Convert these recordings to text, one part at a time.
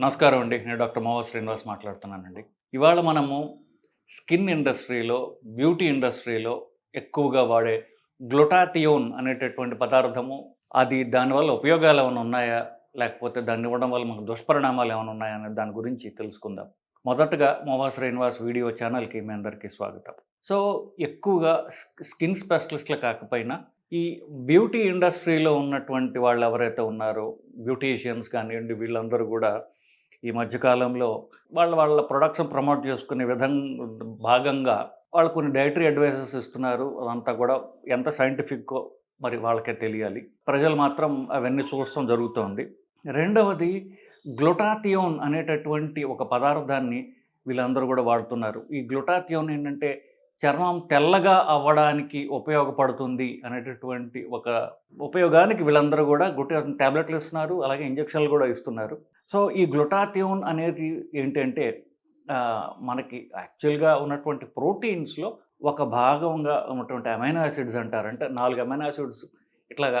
నమస్కారం అండి. నేను డాక్టర్ మోహన్ శ్రీనివాస్ మాట్లాడుతున్నానండి. ఇవాళ మనము స్కిన్ ఇండస్ట్రీలో బ్యూటీ ఇండస్ట్రీలో ఎక్కువగా వాడే గ్లొటాథియోన్ అనేటటువంటి పదార్థము అది దానివల్ల ఉపయోగాలు ఏమైనా ఉన్నాయా? లేకపోతే దాన్ని ఇవ్వడం వల్ల మనకు దుష్పరిణామాలు ఏమైనా ఉన్నాయా? అనే దాని గురించి తెలుసుకుందాం. మొదటగా మోహా శ్రీనివాస్ వీడియో ఛానల్కి మీ అందరికీ స్వాగతం. సో ఎక్కువగా స్కిన్ స్పెషలిస్ట్లు కాకపోయినా ఈ బ్యూటీ ఇండస్ట్రీలో ఉన్నటువంటి వాళ్ళు ఎవరైతే ఉన్నారో బ్యూటీషియన్స్ కానివ్వండి వీళ్ళందరూ కూడా ఈ మధ్యకాలంలో వాళ్ళ వాళ్ళ ప్రొడక్ట్స్ ప్రమోట్ చేసుకునే విధంగా భాగంగా వాళ్ళు కొన్ని డైటరీ అడ్వైజెస్ ఇస్తున్నారు. అదంతా కూడా ఎంత సైంటిఫిక్కో మరి వాళ్ళకే తెలియాలి. ప్రజలు మాత్రం అవన్నీ చూడటం జరుగుతోంది. రెండవది గ్లొటాథియోన్ అనేటటువంటి ఒక పదార్థాన్ని వీళ్ళందరూ కూడా వాడుతున్నారు. ఈ గ్లొటాథియోన్ ఏంటంటే చర్మం తెల్లగా అవ్వడానికి ఉపయోగపడుతుంది అనేటటువంటి ఒక ఉపయోగానికి వీళ్ళందరూ కూడా గ్లూటాథియోన్ ట్యాబ్లెట్లు ఇస్తున్నారు అలాగే ఇంజక్షన్లు కూడా ఇస్తున్నారు. సో ఈ గ్లుటాథియోన్ అనేది ఏంటంటే మనకి యాక్చువల్గా ఉన్నటువంటి ప్రోటీన్స్లో ఒక భాగంగా ఉన్నటువంటి అమైనో యాసిడ్స్ అంటారంటే. నాలుగు అమైనో యాసిడ్స్ ఇట్లాగా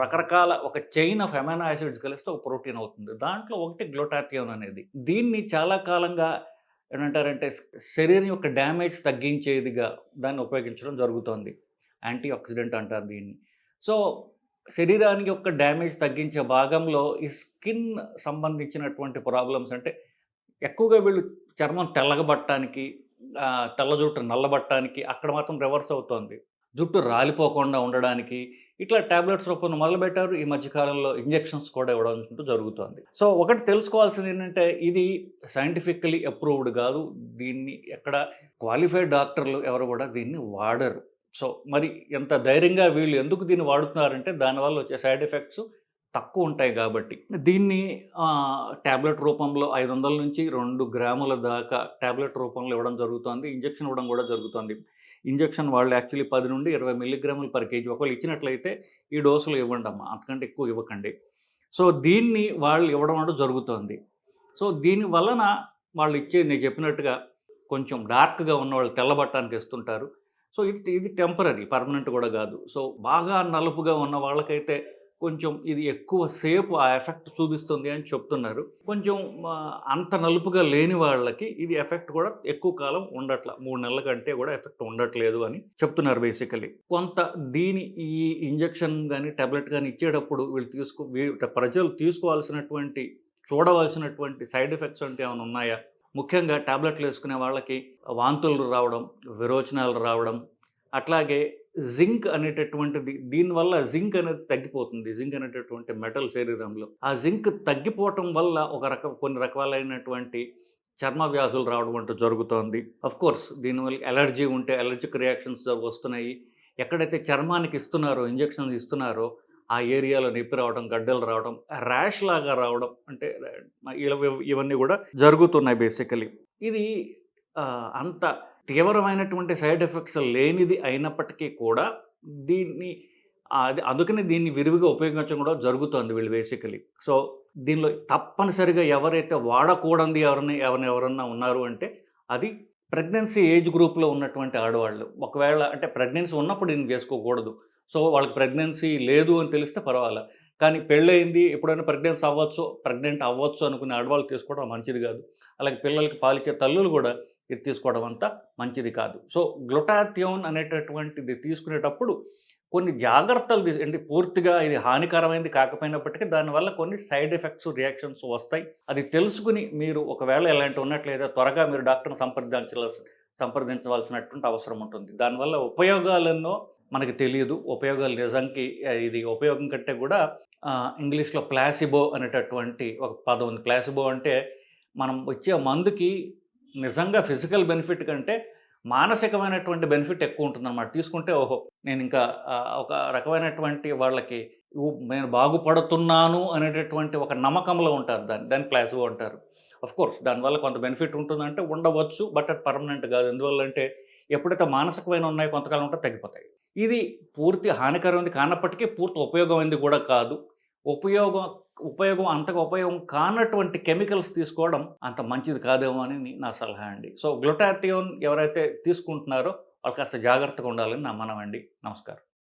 రకరకాల ఒక చైన్ ఆఫ్ అమైనో యాసిడ్స్ కలిస్తే ఒక ప్రోటీన్ అవుతుంది. దాంట్లో ఒకటి గ్లూటాథియోన్ అనేది. దీన్ని చాలా కాలంగా ఏమంటారంటే శరీరం యొక్క డ్యామేజ్ తగ్గించేదిగా దాన్ని ఉపయోగించడం జరుగుతోంది. యాంటీ ఆక్సిడెంట్ అంటారు దీన్ని. సో శరీరానికి యొక్క డ్యామేజ్ తగ్గించే భాగంలో ఈ స్కిన్ సంబంధించినటువంటి ప్రాబ్లమ్స్ అంటే ఎక్కువగా వీళ్ళు చర్మం తెల్లగబట్టడానికి తెల్ల జుట్టు నల్లబట్టడానికి అక్కడ మాత్రం రివర్స్ అవుతోంది. జుట్టు రాలిపోకుండా ఉండడానికి ఇట్లా ట్యాబ్లెట్స్ రూపంలో మొదలుపెట్టారు. ఈ మధ్యకాలంలో ఇంజెక్షన్స్ కూడా ఇవ్వడం జరుగుతుంది జరుగుతోంది. సో ఒకటి తెలుసుకోవాల్సింది ఏంటంటే ఇది సైంటిఫికలీ అప్రూవ్డ్ కాదు. దీన్ని ఎక్కడ క్వాలిఫైడ్ డాక్టర్లు ఎవరు కూడా దీన్ని వాడరు. సో మరి ఎంత ధైర్యంగా వీళ్ళు ఎందుకు దీన్ని వాడుతున్నారంటే దానివల్ల వచ్చే సైడ్ ఎఫెక్ట్స్ తక్కువ ఉంటాయి కాబట్టి. దీన్ని ట్యాబ్లెట్ రూపంలో ఐదు వందల నుంచి రెండు గ్రాముల దాకా ట్యాబ్లెట్ రూపంలో ఇవ్వడం జరుగుతుంది. ఇంజెక్షన్ ఇవ్వడం కూడా జరుగుతుంది. ఇంజెక్షన్ వాళ్ళు యాక్చువల్లీ పది నుండి ఇరవై మిల్లీగ్రాములు పర్ కేజీ. ఒకవేళ ఇచ్చినట్లయితే ఈ డోసులు ఇవ్వండి అమ్మా. అంతకంటే ఎక్కువ ఇవ్వకండి. సో దీన్ని వాళ్ళు ఇవ్వడం అంటూ జరుగుతుంది. సో దీని వలన వాళ్ళు ఇచ్చే నేను చెప్పినట్టుగా కొంచెం డార్క్గా ఉన్న వాళ్ళు తెల్లబట్టానికి ఇస్తుంటారు సో ఇది ఇది టెంపరీ పర్మనెంట్ కూడా కాదు. సో బాగా నలుపుగా ఉన్న వాళ్ళకైతే కొంచెం ఇది ఎక్కువ సేపు ఆ ఎఫెక్ట్ చూపిస్తుంది అని చెప్తున్నారు. కొంచెం అంత నలుపుగా లేని వాళ్ళకి ఇది ఎఫెక్ట్ కూడా ఎక్కువ కాలం ఉండట్ల. మూడు నెలల కంటే కూడా ఎఫెక్ట్ ఉండట్లేదు అని చెప్తున్నారు బేసికలీ. కొంత దీని ఈ ఇంజెక్షన్ కానీ టాబ్లెట్ కానీ ఇచ్చేటప్పుడు వీళ్ళు తీసుకో ప్రజలు తీసుకోవాల్సినటువంటి చూడవలసినటువంటి సైడ్ ఎఫెక్ట్స్ అంటే ఏమైనా ఉన్నాయా? ముఖ్యంగా టాబ్లెట్లు వేసుకునే వాళ్ళకి వాంతులు రావడం విరోచనాలు రావడం అట్లాగే జింక్ అనేటటువంటిది దీనివల్ల జింక్ అనేది తగ్గిపోతుంది. జింక్ అనేటటువంటి మెటల్ శరీరంలో. ఆ జింక్ తగ్గిపోవటం వల్ల ఒక రకం కొన్ని రకాలైనటువంటి చర్మ వ్యాధులు రావడం అంటూ జరుగుతోంది. కోర్స్ దీనివల్ల ఎలర్జీ ఉంటే ఎలర్జిక్ రియాక్షన్స్ వస్తున్నాయి. ఎక్కడైతే చర్మానికి ఇస్తున్నారో ఇంజెక్షన్స్ ఇస్తున్నారో ఆ ఏరియాలో నొప్పి రావడం గడ్డలు రావడం ర్యాష్ లాగా రావడం అంటే ఇవన్నీ కూడా జరుగుతున్నాయి బేసికలీ. ఇది అంత తీవ్రమైనటువంటి సైడ్ ఎఫెక్ట్స్ లేనిది అయినప్పటికీ కూడా దీన్ని అది అందుకని దీన్ని విరివిగా ఉపయోగించడం కూడా జరుగుతుంది వీళ్ళు బేసికలీ. సో దీనిలో తప్పనిసరిగా ఎవరైతే వాడకూడదు ఎవరిని ఎవరిని ఎవరన్నా ఉన్నారు అంటే అది ప్రెగ్నెన్సీ ఏజ్ గ్రూప్లో ఉన్నటువంటి ఆడవాళ్ళు. ఒకవేళ అంటే ప్రెగ్నెన్సీ ఉన్నప్పుడు దీన్ని చేసుకోకూడదు. సో వాళ్ళకి ప్రెగ్నెన్సీ లేదు అని తెలిస్తే పర్వాలే. కానీ పెళ్ళయింది ఎప్పుడైనా ప్రెగ్నెన్సీ అవ్వచ్చు ప్రెగ్నెంట్ అవ్వచ్చు అనుకునే ఆడవాళ్ళు తీసుకోవడం మంచిది కాదు. అలాగే పిల్లలకి పాలిచ్చే తల్లులు కూడా ఇది తీసుకోవడం అంత మంచిది కాదు. సో గ్లొటాథియోన్ అనేటటువంటిది తీసుకునేటప్పుడు కొన్ని జాగ్రత్తలు తీసు అంటే పూర్తిగా ఇది హానికరమైనది కాకపోయినప్పటికీ దానివల్ల కొన్ని సైడ్ ఎఫెక్ట్స్ రియాక్షన్స్ వస్తాయి. అది తెలుసుకుని మీరు ఒకవేళ ఇలాంటి ఉన్నట్లయితే త్వరగా మీరు డాక్టర్ని సంప్రదించవలసి సంప్రదించవలసినటువంటి అవసరం ఉంటుంది. దానివల్ల ఉపయోగాలెన్నో మనకి తెలియదు. ఉపయోగాలు నిజంకి ఇది ఉపయోగం కంటే కూడా ఇంగ్లీష్లో ప్లాసిబో అనేటటువంటి ఒక పదం ఉంది. ప్లాసిబో అంటే మనం వచ్చే మందుకి నిజంగా ఫిజికల్ బెనిఫిట్ కంటే మానసికమైనటువంటి బెనిఫిట్ ఎక్కువ ఉంటుందన్నమాట. తీసుకుంటే ఓహో నేను ఇంకా ఒక రకమైనటువంటి వాళ్ళకి నేను బాగుపడుతున్నాను అనేటటువంటి ఒక నమ్మకంలో ఉంటారు దాన్ని దాన్ని ప్లాసిబో అంటారు. కోర్స్ దానివల్ల కొంత బెనిఫిట్ ఉంటుందంటే ఉండవచ్చు బట్ అది పర్మనెంట్ కాదు. ఎందువల్ల అంటే ఎప్పుడైతే మానసికమైన ఉన్నాయో కొంతకాలం ఉంటే తగ్గిపోతాయి. ఇది పూర్తి హానికరమైనది కానప్పటికీ పూర్తి ఉపయోగమైనది కూడా కాదు. ఉపయోగం ఉపయోగం అంతగా ఉపయోగం కానటువంటి కెమికల్స్ తీసుకోవడం అంత మంచిది కాదేమో అని నా సలహా అండి. సో గ్లూటాథియోన్ ఎవరైతే తీసుకుంటున్నారో వాళ్ళు కాస్త జాగ్రత్తగా ఉండాలని నా మనం అండి. నమస్కారం.